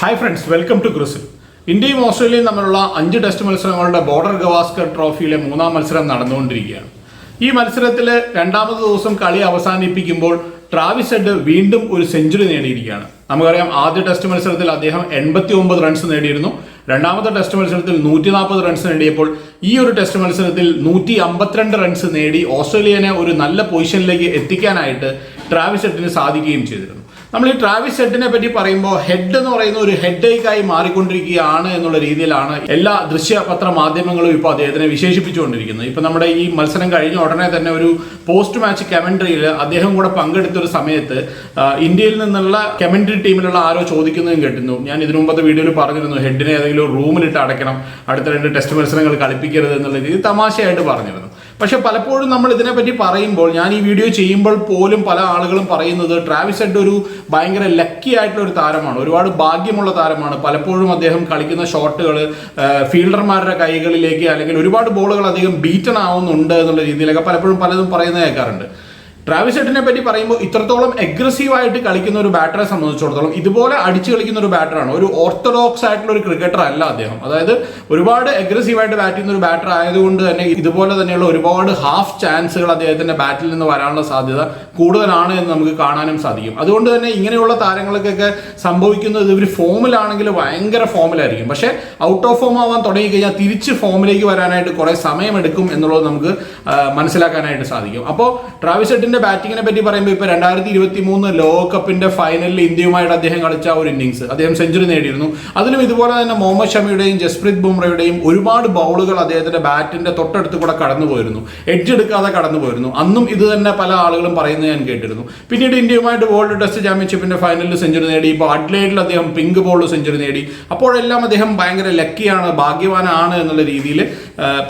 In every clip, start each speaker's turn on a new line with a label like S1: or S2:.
S1: Hi friends welcome to ക്രിസിൽ ഇന്ത്യയും ഓസ്ട്രേലിയയും തമ്മിലുള്ള അഞ്ച് ടെസ്റ്റ് മത്സരങ്ങളുടെ ബോർഡർ ഗവാസ്കർ ട്രോഫിയിലെ മൂന്നാം മത്സരം നടന്നുകൊണ്ടിരിക്കുകയാണ്. ഈ മത്സരത്തിൽ രണ്ടാമത് ദിവസം കളി അവസാനിപ്പിക്കുമ്പോൾ ട്രാവിസ് ഹെഡ് വീണ്ടും ഒരു സെഞ്ചുറി നേടിയിരിക്കുകയാണ്. നമുക്കറിയാം ആദ്യ ടെസ്റ്റ് മത്സരത്തിൽ അദ്ദേഹം എൺപത്തി ഒമ്പത് റൺസ് നേടിയിരുന്നു. രണ്ടാമത്തെ ടെസ്റ്റ് മത്സരത്തിൽ നൂറ്റി നാൽപ്പത് റൺസ് നേടിയപ്പോൾ ഈ ഒരു ടെസ്റ്റ് മത്സരത്തിൽ നൂറ്റി അമ്പത്തിരണ്ട് റൺസ് നേടി ഓസ്ട്രേലിയനെ ഒരു നല്ല പൊസിഷനിലേക്ക് എത്തിക്കാനായിട്ട് ട്രാവിസ് ഹെഡിന് സാധിക്കുകയും ചെയ്തിരുന്നു. നമ്മൾ ഈ ട്രാവിസ് ഹെഡിനെ പറ്റി പറയുമ്പോൾ ഹെഡ് എന്ന് പറയുന്ന ഒരു ഹെഡ് ഏക്കായി മാറിക്കൊണ്ടിരിക്കുകയാണ് എന്നുള്ള രീതിയിലാണ് എല്ലാ ദൃശ്യപത്ര മാധ്യമങ്ങളും ഇപ്പോൾ അദ്ദേഹത്തിനെ വിശേഷിപ്പിച്ചുകൊണ്ടിരിക്കുന്നത്. ഇപ്പം നമ്മുടെ ഈ മത്സരം കഴിഞ്ഞ ഉടനെ തന്നെ ഒരു പോസ്റ്റ് മാച്ച് കമൻട്രിയിൽ അദ്ദേഹം കൂടെ പങ്കെടുത്ത ഒരു സമയത്ത് ഇന്ത്യയിൽ നിന്നുള്ള കമൻട്രി ടീമിലുള്ള ആരോ ചോദിക്കുന്നതും കേട്ടിരുന്നു. ഞാൻ ഇതിനു മുമ്പത്തെ വീഡിയോയിൽ പറഞ്ഞിരുന്നു ഹെഡിനെ ഏതെങ്കിലും റൂമിലിട്ട് അടയ്ക്കണം അടുത്ത രണ്ട് ടെസ്റ്റ് മത്സരങ്ങൾ കളിപ്പിക്കരുത് എന്നുള്ള രീതി തമാശയായിട്ട് പറഞ്ഞിരുന്നു. പക്ഷെ പലപ്പോഴും നമ്മൾ ഇതിനെപ്പറ്റി പറയുമ്പോൾ ഞാൻ ഈ വീഡിയോ ചെയ്യുമ്പോൾ പോലും പല ആളുകളും പറയുന്നത് ട്രാവിസ് ഹെഡ് ഒരു ഭയങ്കര ലക്കി ആയിട്ടുള്ള ഒരു താരമാണ്. ഒരുപാട് ഭാഗ്യമുള്ള താരമാണ്. പലപ്പോഴും അദ്ദേഹം കളിക്കുന്ന ഷോട്ടുകൾ ഫീൽഡർമാരുടെ കൈകളിലേക്ക് അല്ലെങ്കിൽ ഒരുപാട് ബോളുകൾ അധികം ബീറ്റൺ ആവുന്നുണ്ട് എന്നുള്ള രീതിയിലൊക്കെ പലപ്പോഴും പലതും പറയുന്നത് കേൾക്കാറുണ്ട്. ട്രാവിസ് പറ്റി പറയുമ്പോൾ ഇത്രത്തോളം അഗ്രസീവ് ആയിട്ട് കളിക്കുന്ന ഒരു ബാറ്ററെ സംബന്ധിച്ചിടത്തോളം ഇതുപോലെ അടിച്ചു കളിക്കുന്ന ഒരു ബാറ്ററാണ് ഒരു ഓർത്തഡോക്സ് ആയിട്ടുള്ള ഒരു ക്രിക്കറ്റർ അല്ല അദ്ദേഹം. അതായത് ഒരുപാട് അഗ്രസീവ് ആയിട്ട് ബാറ്റ് ചെയ്യുന്ന ഒരു ബാറ്റർ ആയതുകൊണ്ട് തന്നെ ഇതുപോലെ തന്നെയുള്ള ഒരുപാട് ഹാഫ് ചാൻസുകൾ അദ്ദേഹത്തിന്റെ ബാറ്റിൽ നിന്ന് വരാനുള്ള സാധ്യത കൂടുതലാണ് എന്ന് നമുക്ക് കാണാനും സാധിക്കും. അതുകൊണ്ട് തന്നെ ഇങ്ങനെയുള്ള താരങ്ങൾക്കൊക്കെ സംഭവിക്കുന്നത് ഇവർ ഫോമിലാണെങ്കിൽ ഭയങ്കര ഫോമിലായിരിക്കും പക്ഷേ ഔട്ട് ഓഫ് ഫോം ആവാൻ തുടങ്ങി കഴിഞ്ഞാൽ തിരിച്ച് ഫോമിലേക്ക് വരാനായിട്ട് കുറെ സമയമെടുക്കും എന്നുള്ളത് നമുക്ക് മനസ്സിലാക്കാനായിട്ട് സാധിക്കും. അപ്പോൾ ട്രാവിസ് ഹെഡിന്റെ ബാറ്റിങ്ങിനെ പറ്റി പറയുമ്പോൾ ഇപ്പൊ രണ്ടായിരത്തി ഇരുപത്തി മൂന്ന് ലോകകപ്പിന്റെ ഫൈനലിൽ ഇന്ത്യയുമായിട്ട് അദ്ദേഹം കളിച്ച ഒരു ഇന്നിങ്സ് അദ്ദേഹം സെഞ്ചുറി നേടിയിരുന്നു. അതിലും ഇതുപോലെ തന്നെ മുഹമ്മദ് ഷമിയുടെയും ജസ്പ്രീത് ബുംറയുടെയും ഒരുപാട് ബൗളുകൾ അദ്ദേഹത്തിന്റെ ബാറ്റിന്റെ തൊട്ടടുത്ത് കൂടെ കടന്നു പോയിരുന്നു. എഡ്ജ് എടുക്കാതെ കടന്നു പോയിരുന്നു. അന്നും ഇത് തന്നെ പല ആളുകളും പറയുന്നത് ഞാൻ കേട്ടിരുന്നു. പിന്നീട് ഇന്ത്യയുമായിട്ട് വേൾഡ് ടെസ്റ്റ് ചാമ്പ്യൻഷിപ്പിന്റെ ഫൈനലിൽ സെഞ്ചുറി നേടി. ഇപ്പോൾ അഡ്ലൈഡിൽ അദ്ദേഹം പിങ്ക് ബോളിൽ സെഞ്ചുറി നേടി. അപ്പോഴെല്ലാം അദ്ദേഹം ഭയങ്കര ലക്കിയാണ് ഭാഗ്യവാനാണ് എന്നുള്ള രീതിയിൽ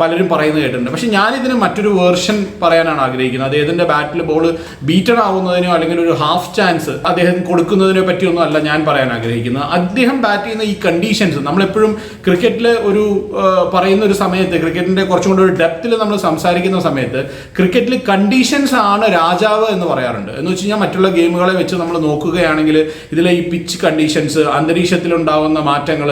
S1: പലരും പറയുന്നത് കേട്ടിട്ടുണ്ട്. പക്ഷെ ഞാനിതിന് മറ്റൊരു വേർഷൻ പറയാനാണ് ആഗ്രഹിക്കുന്നത്. അദ്ദേഹത്തിന്റെ ബാറ്റിൽ ബോൾ ബീറ്റർ ആവുന്നതിനോ അല്ലെങ്കിൽ ഒരു ഹാഫ് ചാൻസ് അദ്ദേഹം കൊടുക്കുന്നതിനെ പറ്റിയൊന്നും അല്ല ഞാൻ പറയാൻ ആഗ്രഹിക്കുന്നത്. അദ്ദേഹം ബാറ്റ് ചെയ്യുന്ന ഈ കണ്ടീഷൻസ് നമ്മളെപ്പോഴും ക്രിക്കറ്റിൽ ഒരു പറയുന്ന ഒരു സമയത്ത് ക്രിക്കറ്റിന്റെ കുറച്ചും കൂടെ ഒരു ഡെപ്തിൽ നമ്മൾ സംസാരിക്കുന്ന സമയത്ത് ക്രിക്കറ്റിൽ കണ്ടീഷൻസ് ആണ് രാജാവ് എന്ന് പറയാറുണ്ട്. എന്ന് വെച്ച് കഴിഞ്ഞാൽ മറ്റുള്ള ഗെയിമുകളെ വെച്ച് നമ്മൾ നോക്കുകയാണെങ്കിൽ ഇതിലെ ഈ പിച്ച് കണ്ടീഷൻസ് അന്തരീക്ഷത്തിലുണ്ടാവുന്ന മാറ്റങ്ങൾ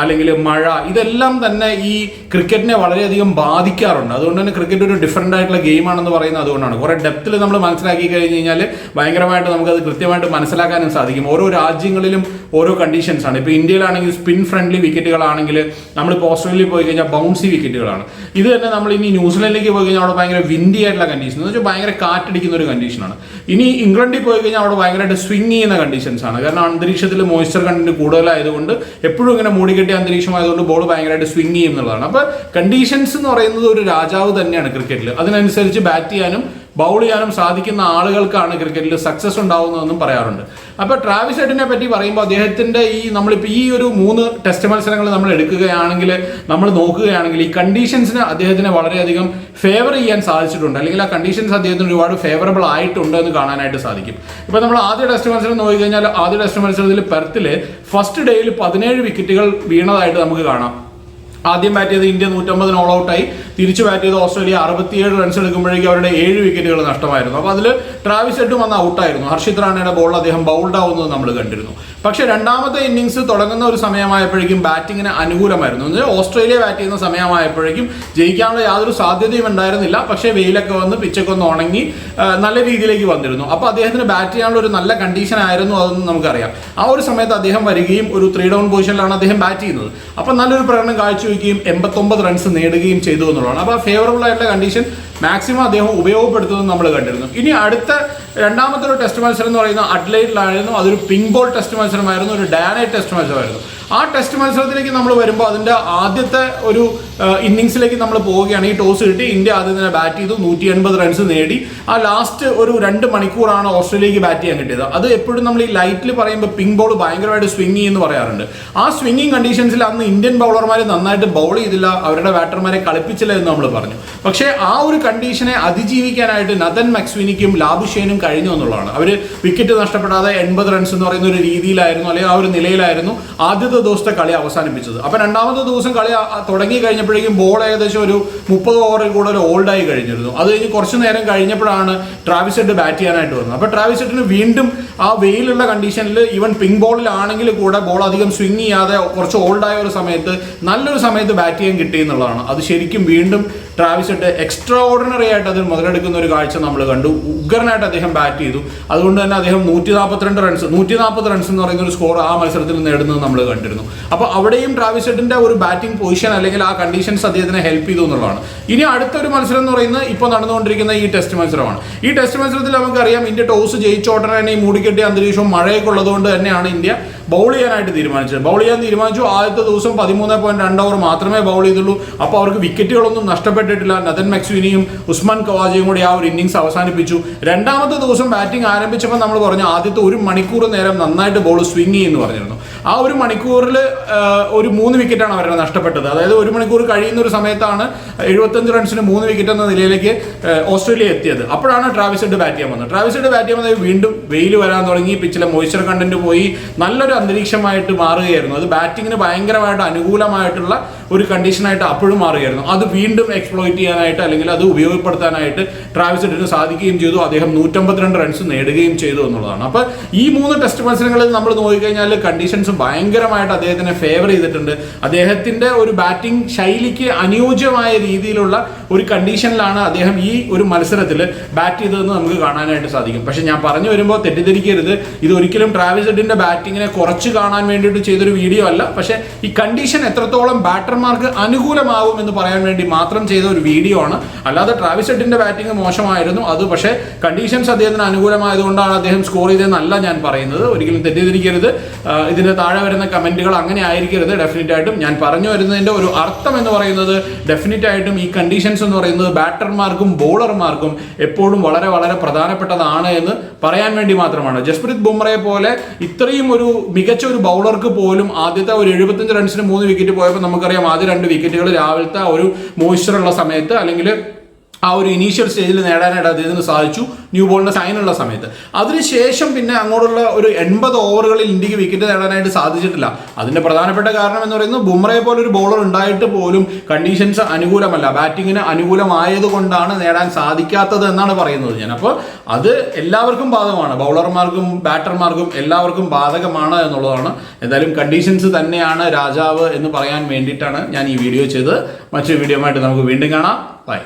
S1: അല്ലെങ്കിൽ മഴ ഇതെല്ലാം തന്നെ ഈ ക്രിക്കറ്റിനെ വളരെയധികം ബാധിക്കാറുണ്ട്. അതുകൊണ്ട് തന്നെ ക്രിക്കറ്റ് ഒരു ഡിഫറെന്റ് ആയിട്ടുള്ള ഗെയിമാണെന്ന് പറയുന്നത് അതുകൊണ്ടാണ്. കുറെ ഡെപ്തിൽ നമ്മൾ മനസ്സിലാക്കി കഴിഞ്ഞ് കഴിഞ്ഞാൽ ഭയങ്കരമായിട്ട് നമുക്കത് കൃത്യമായിട്ട് മനസ്സിലാക്കാനും സാധിക്കും. ഓരോ രാജ്യങ്ങളിലും ഓരോ കണ്ടീഷൻസ് ആണ്. ഇപ്പോൾ ഇന്ത്യയിലാണെങ്കിൽ സ്പിൻ ഫ്രണ്ട്ലി വിക്കറ്റുകളാണെങ്കിൽ നമ്മളിപ്പോൾ ഓസ്ട്രേലിയയിൽ പോയി കഴിഞ്ഞാൽ ബൗൺസി വിക്കറ്റുകളാണ് ഇത് തന്നെ നമ്മൾ ഇനി ന്യൂസിലൻഡിലേക്ക് പോയി കഴിഞ്ഞാൽ അവിടെ ഭയങ്കര വിൻഡി ആയിട്ടുള്ള കണ്ടീഷൻ എന്ന് വെച്ചാൽ ഭയങ്കര കാറ്റടിക്കുന്ന ഒരു കണ്ടീഷനാണ് ഇനി ഇംഗ്ലണ്ടിൽ പോയി കഴിഞ്ഞാൽ അവിടെ ഭയങ്കരമായിട്ട് സ്വിങ് ചെയ്യുന്ന കണ്ടീഷൻസ് ആണ്. കാരണം അന്തരീക്ഷത്തിൽ മോയ്സ്ചർ കണ്ടന്റ് കൂടുതലായതുകൊണ്ട് എപ്പോഴും ഇങ്ങനെ മൂടിക്കെട്ടിയ അന്തരീക്ഷമായതുകൊണ്ട് ബോൾ ഭയങ്കരമായിട്ട് സ്വിങ് ചെയ്യും എന്നുള്ളതാണ് അപ്പോൾ കണ്ടീഷൻസ് എന്ന് പറയുന്നത് ഒരു രാജാവ് തന്നെയാണ് ക്രിക്കറ്റിൽ അതിനനുസരിച്ച് ബാറ്റ് ചെയ്യാനും ബൗൾ ചെയ്യാനും സാധിക്കുന്ന ആളുകൾക്കാണ് ക്രിക്കറ്റിൽ സക്സസ് ഉണ്ടാവുന്നതെന്നും പറയാറുണ്ട്. അപ്പോൾ ട്രാവിസ് ഹെഡിനെ പറ്റി പറയുമ്പോൾ അദ്ദേഹത്തിന്റെ ഈ നമ്മളിപ്പോൾ ഈ ഒരു മൂന്ന് ടെസ്റ്റ് മത്സരങ്ങൾ നമ്മൾ എടുക്കുകയാണെങ്കിൽ നമ്മൾ നോക്കുകയാണെങ്കിൽ ഈ കണ്ടീഷൻസിന് അദ്ദേഹത്തിന് വളരെയധികം ഫേവർ ചെയ്യാൻ സാധിച്ചിട്ടുണ്ട്. അല്ലെങ്കിൽ ആ കണ്ടീഷൻസ് അദ്ദേഹത്തിന് ഒരുപാട് ഫേവറബിൾ ആയിട്ടുണ്ട് എന്ന് കാണാനായിട്ട് സാധിക്കും. ഇപ്പോൾ നമ്മൾ ആദ്യ ടെസ്റ്റ് മത്സരം നോക്കി കഴിഞ്ഞാൽ ആദ്യ ടെസ്റ്റ് മത്സരത്തിൽ പെർത്തിൽ ഫസ്റ്റ് ഡേയിൽ പതിനേഴ് വിക്കറ്റുകൾ വീണതായിട്ട് നമുക്ക് കാണാം. ആദ്യം ബാറ്റ് ചെയ്ത് ഇന്ത്യ നൂറ്റമ്പതിന് ഓൾ ഔട്ടായി തിരിച്ചു ബാറ്റ് ചെയ്ത് ഓസ്ട്രേലിയ അറുപത്തിയേഴ് റൺസ് എടുക്കുമ്പോഴേക്കും അവരുടെ ഏഴ് വിക്കറ്റുകൾ നഷ്ടമായിരുന്നു. അപ്പോൾ അതിൽ ട്രാവിസ് ഹെഡും വന്ന് ഔട്ടായിരുന്നു ഹർഷിത് റാണയുടെ ബോൾ അദ്ദേഹം ബൗൾഡ് ആവുന്നത് നമ്മൾ കണ്ടിരുന്നു. പക്ഷേ രണ്ടാമത്തെ ഇന്നിങ്സ് തുടങ്ങുന്ന ഒരു സമയമായപ്പോഴേക്കും ബാറ്റിങ്ങിന് അനുകൂലമായിരുന്നു. എന്ന് ഓസ്ട്രേലിയ ബാറ്റ് ചെയ്യുന്ന സമയമായപ്പോഴേക്കും ജയിക്കാനുള്ള യാതൊരു സാധ്യതയും ഉണ്ടായിരുന്നില്ല. പക്ഷേ വെയിലൊക്കെ വന്ന് പിച്ചൊക്കെ ഒന്ന് ഉണങ്ങി നല്ല രീതിയിലേക്ക് വന്നിരുന്നു. അപ്പോൾ അദ്ദേഹത്തിന് ബാറ്റ് ചെയ്യാനുള്ള ഒരു നല്ല കണ്ടീഷൻ ആയിരുന്നു അതെന്ന് നമുക്കറിയാം. ആ ഒരു സമയത്ത് അദ്ദേഹം വരികയും ഒരു ത്രീ ഡൗൺ പൊസിഷനിലാണ് അദ്ദേഹം ബാറ്റ് ചെയ്യുന്നത്. അപ്പോൾ നല്ലൊരു പ്രകടനം കാഴ്ചവെക്കുകയും എൺപത്തൊമ്പത് റൺസ് നേടുകയും ചെയ്തു എന്നുള്ളതാണ്. അപ്പോൾ ഫേവറബിൾ ആയിട്ടുള്ള കണ്ടീഷൻ മാക്സിമം അദ്ദേഹം ഉപയോഗപ്പെടുത്തുന്നത് നമ്മൾ കണ്ടിരുന്നു. ഇനി അടുത്ത രണ്ടാമത്തെ ഒരു ടെസ്റ്റ് മത്സരം എന്ന് പറയുന്നത് അഡ്ലൈഡിലായിരുന്നു. അതൊരു പിങ്ക് ബോൾ ടെസ്റ്റ് മത്സരമായിരുന്നു. ഒരു ഡാനേ ടെസ്റ്റ് മത്സരമായിരുന്നു. ആ ടെസ്റ്റ് മത്സരത്തിലേക്ക് നമ്മൾ വരുമ്പോൾ അതിന്റെ ആദ്യത്തെ ഒരു ഇന്നിങ്സിലേക്ക് നമ്മൾ പോവുകയാണ്. ഈ ടോസ് കിട്ടി. ഇന്ത്യ ആദ്യം തന്നെ ബാറ്റ് ചെയ്തു. നൂറ്റി എൺപത് റൺസ് നേടി. ആ ലാസ്റ്റ് ഒരു രണ്ട് മണിക്കൂറാണ് ഓസ്ട്രേലിയക്ക് ബാറ്റ് ചെയ്യാൻ കിട്ടിയത്. അത് എപ്പോഴും നമ്മൾ ഈ ലൈറ്റിൽ പറയുമ്പോൾ പിങ്ക് ബോൾ ഭയങ്കരമായിട്ട് സ്വിങ് ചെയ്യുമെന്ന് പറയാറുണ്ട്. ആ സ്വിങ്ങിങ് കണ്ടീഷൻസിൽ അന്ന് ഇന്ത്യൻ ബൗളർമാർ നന്നായിട്ട് ബൗൾ ചെയ്തില്ല. അവരുടെ ബാറ്റർമാരെ കളിപ്പിച്ചില്ല എന്ന് നമ്മൾ പറഞ്ഞു. പക്ഷേ ആ ഒരു കണ്ടീഷനെ അതിജീവിക്കാനായിട്ട് നദൻ മക്സ്വിനിക്കും ലാബുഷേനും കഴിഞ്ഞു എന്നുള്ളതാണ്. അവർ വിക്കറ്റ് നഷ്ടപ്പെടാതെ എൺപത് റൺസ് എന്ന് പറയുന്ന ഒരു രീതിയിലായിരുന്നു അല്ലെങ്കിൽ ആ ഒരു നിലയിലായിരുന്നു ആദ്യത്തെ ദിവസത്തെ കളി അവസാനിപ്പിച്ചത്. അപ്പൊ രണ്ടാമത്തെ ദിവസം കളി തുടങ്ങി കഴിഞ്ഞപ്പോഴേക്കും ബോൾ ഏകദേശം ഒരു മുപ്പത് ഓവറിൽ കൂടെ ഒരു ഓൾഡായി കഴിഞ്ഞിരുന്നു. അത് കഴിഞ്ഞ് കുറച്ച് നേരം കഴിഞ്ഞപ്പോഴാണ് ട്രാവിസ് ഹെഡ് ബാറ്റ് ചെയ്യാനായിട്ട് വന്നത്. അപ്പൊ ട്രാവിസ് ഹെഡിന് വീണ്ടും ആ വെയിലുള്ള കണ്ടീഷനിൽ ഈവൻ പിങ്ക് ബോളിലാണെങ്കിൽ കൂടെ ബോൾ അധികം സ്വിങ് ചെയ്യാതെ കുറച്ച് ഓൾഡായ ഒരു സമയത്ത് നല്ലൊരു സമയത്ത് ബാറ്റ് ചെയ്യാൻ കിട്ടി എന്നുള്ളതാണ്. അത് ശരിക്കും വീണ്ടും ട്രാവിസ് ഹെഡ് എക്സ്ട്രാ ഓർഡിനറി ആയിട്ട് അതിൽ മുതലെടുക്കുന്ന ഒരു കാഴ്ച നമ്മൾ കണ്ടു. ഉഗ്രനായിട്ട് അദ്ദേഹം ബാറ്റ് ചെയ്തു. അതുകൊണ്ട് തന്നെ അദ്ദേഹം നൂറ്റി നാൽപ്പത്തിരണ്ട് റൺസ് നൂറ്റി നാൽപ്പത് റൺസ് എന്ന് പറയുന്ന ഒരു സ്കോർ ആ മത്സരത്തിൽ നേടുന്നത് നമ്മൾ കണ്ടിരുന്നു. അപ്പോൾ അവിടെയും ട്രാവിസ് ഹെഡിന്റെ ഒരു ബാറ്റിംഗ് പൊസിഷൻ അല്ലെങ്കിൽ ആ കണ്ടീഷൻസ് അദ്ദേഹത്തിനെ ഹെൽപ്പ് ചെയ്തു എന്നുള്ളതാണ്. ഇനി അടുത്തൊരു മത്സരം എന്ന് പറയുന്നത് ഇപ്പോൾ നടന്നുകൊണ്ടിരിക്കുന്ന ഈ ടെസ്റ്റ് മത്സരമാണ്. ഈ ടെസ്റ്റ് മത്സരത്തിൽ നമുക്കറിയാം ഇന്ത്യ ടോസ് ജയിച്ചോട്ടനെ മൂടിക്കെട്ടിയ അന്തരീക്ഷവും മഴയൊക്കെ ഉള്ളതുകൊണ്ട് തന്നെയാണ് ഇന്ത്യ ബൗൾ ചെയ്യാനായിട്ട് തീരുമാനിച്ചത്. ബൗൾ ചെയ്യാൻ തീരുമാനിച്ചു. ആദ്യത്തെ ദിവസം പതിമൂന്ന് പോയിന്റ് രണ്ട് ഓവർ മാത്രമേ ബൗൾ ചെയ്തുള്ളൂ. അപ്പോൾ അവർക്ക് വിക്കറ്റുകളൊന്നും നഷ്ടപ്പെട്ടിട്ടില്ല. നദൻ മക്സ്വിനിയും ഉസ്മാൻ കവാജയും കൂടി ആ ഒരു ഇന്നിംഗ്സ് അവസാനിപ്പിച്ചു. രണ്ടാമത്തെ ദിവസം ബാറ്റിംഗ് ആരംഭിച്ചപ്പോൾ നമ്മൾ പറഞ്ഞു ആദ്യത്തെ ഒരു മണിക്കൂർ നേരം നന്നായിട്ട് ബോൾ സ്വിംഗ് ചെയ്യുമെന്ന് പറഞ്ഞിരുന്നു. ആ ഒരു മണിക്കൂറിൽ ഒരു മൂന്ന് വിക്കറ്റാണ് അവരുടെ നഷ്ടപ്പെട്ടത്. അതായത് ഒരു മണിക്കൂർ കഴിയുന്ന ഒരു സമയത്താണ് എഴുപത്തഞ്ച് റൺസിന് മൂന്ന് വിക്കറ്റ് എന്ന നിലയിലേക്ക് ഓസ്ട്രേലിയ എത്തിയത്. അപ്പോഴാണ് ട്രാവിസ് ഹെഡ് ബാറ്റ് ചെയ്യാൻ വന്നത്. ട്രാവിസ് ഹെഡ് ബാറ്റ് ചെയ്യാൻ വന്നത് വീണ്ടും വെയിൽ വരാൻ തുടങ്ങി. പിച്ചിലെ മോയിസ്ചർ കണ്ടന്റ് പോയി. നല്ലൊരു അന്തരീക്ഷമായിട്ട് മാറുകയായിരുന്നു. അത് ബാറ്റിങ്ങിന് ഭയങ്കരമായിട്ട് അനുകൂലമായിട്ടുള്ള ഒരു കണ്ടീഷനായിട്ട് അപ്പോഴും മാറുകയായിരുന്നു. അത് വീണ്ടും എക്സ്പ്ലോയിറ്റ് ചെയ്യാനായിട്ട് അല്ലെങ്കിൽ അത് ഉപയോഗപ്പെടുത്താനായിട്ട് ട്രാവിസ് ഹെഡിന് സാധിക്കുകയും ചെയ്തു. അദ്ദേഹം നൂറ്റമ്പത്തിരണ്ട് റൺസ് നേടുകയും ചെയ്തു എന്നുള്ളതാണ്. അപ്പോൾ ഈ മൂന്ന് ടെസ്റ്റ് മത്സരങ്ങളിൽ നമ്മൾ നോക്കിക്കഴിഞ്ഞാൽ കണ്ടീഷൻസ് ഭയങ്കരമായിട്ട് അദ്ദേഹത്തിനെ ഫേവർ ചെയ്തിട്ടുണ്ട്. അദ്ദേഹത്തിന്റെ ഒരു ബാറ്റിംഗ് ശൈലിക്ക് അനുയോജ്യമായ രീതിയിലുള്ള ഒരു കണ്ടീഷനിലാണ് അദ്ദേഹം ഈ ഒരു മത്സരത്തിൽ ബാറ്റ് ചെയ്തതെന്ന് നമുക്ക് കാണാനായിട്ട് സാധിക്കും. പക്ഷെ ഞാൻ പറഞ്ഞു വരുമ്പോൾ തെറ്റിദ്ധരിക്കരുത്. ഇത് ഒരിക്കലും ട്രാവിസ് ഹെഡിന്റെ ബാറ്റിങ്ങിനെ കുറച്ച് കാണാൻ വേണ്ടിയിട്ട് ചെയ്തൊരു വീഡിയോ അല്ല. പക്ഷെ ഈ കണ്ടീഷൻ എത്രത്തോളം ബാറ്റർമാർക്ക് അനുകൂലമാകും എന്ന് പറയാൻ വേണ്ടി മാത്രം ചെയ്ത ഒരു വീഡിയോ ആണ്. അല്ലാതെ ട്രാവിസ് ഹെഡിന്റെ ബാറ്റിംഗ് മോശമായിരുന്നു. അത് പക്ഷേ കണ്ടീഷൻസ് അദ്ദേഹത്തിന് അനുകൂലമായതുകൊണ്ടാണ് അദ്ദേഹം സ്കോർ ചെയ്തതെന്നല്ല ഞാൻ പറയുന്നത്. ഒരിക്കലും തെറ്റിദ്ധരിക്കരുത്. ഇതിന്റെ താഴെ വരുന്ന കമന്റുകൾ അങ്ങനെ ആയിരിക്കരുത്. ഡെഫിനറ്റ് ആയിട്ടും ഞാൻ പറഞ്ഞു വരുന്നതിന്റെ ഒരു അർത്ഥം എന്ന് പറയുന്നത് ഡെഫിനറ്റ് ആയിട്ടും ഈ കണ്ടീഷൻസ് എന്ന് പറയുന്നത് ബാറ്റർമാർക്കും ബോളർമാർക്കും എപ്പോഴും വളരെ വളരെ പ്രധാനപ്പെട്ടതാണ് എന്ന് പറയാൻ വേണ്ടി മാത്രമാണ്. ജസ്പ്രീത് ബുംറയെ പോലെ ഇത്രയും ഒരു മികച്ച ഒരു ബൗളർക്ക് പോലും ആദ്യത്തെ ഒരു എഴുപത്തഞ്ച് റൺസിന് മൂന്ന് വിക്കറ്റ് പോയപ്പോൾ നമുക്കറിയാം ആദ്യ രണ്ട് വിക്കറ്റുകൾ രാവിലത്തെ ഒരു മോയ്സ്ചർ ഉള്ള സമയത്ത് അല്ലെങ്കിൽ ആ ഒരു ഇനീഷ്യൽ സ്റ്റേജിൽ നേടാനായിട്ട് അദ്ദേഹത്തിന് സാധിച്ചു. ന്യൂ ബോളിന്റെ സൈനുള്ള സമയത്ത്. അതിനുശേഷം പിന്നെ അങ്ങോട്ടുള്ള ഒരു എൺപത് ഓവറുകളിൽ ഇന്ത്യയ്ക്ക് വിക്കറ്റ് നേടാനായിട്ട് സാധിച്ചിട്ടില്ല. അതിന്റെ പ്രധാനപ്പെട്ട കാരണം എന്ന് പറയുന്നത് ബുംറയെ പോലെ ഒരു ബോളർ ഉണ്ടായിട്ട് പോലും കണ്ടീഷൻസ് അനുകൂലമല്ല. ബാറ്റിങ്ങിന് അനുകൂലമായതുകൊണ്ടാണ് നേടാൻ സാധിക്കാത്തത് എന്നാണ് പറയുന്നത് ഞാൻ. അപ്പോൾ അത് എല്ലാവർക്കും ബാധകമാണ്. ബൗളർമാർക്കും ബാറ്റർമാർക്കും എല്ലാവർക്കും ബാധകമാണ് എന്നുള്ളതാണ്. എന്തായാലും കണ്ടീഷൻസ് തന്നെയാണ് രാജാവ് എന്ന് പറയാൻ വേണ്ടിയിട്ടാണ് ഞാൻ ഈ വീഡിയോ ചെയ്തത്. മറ്റൊരു വീഡിയോ നമുക്ക് വീണ്ടും കാണാം. ബൈ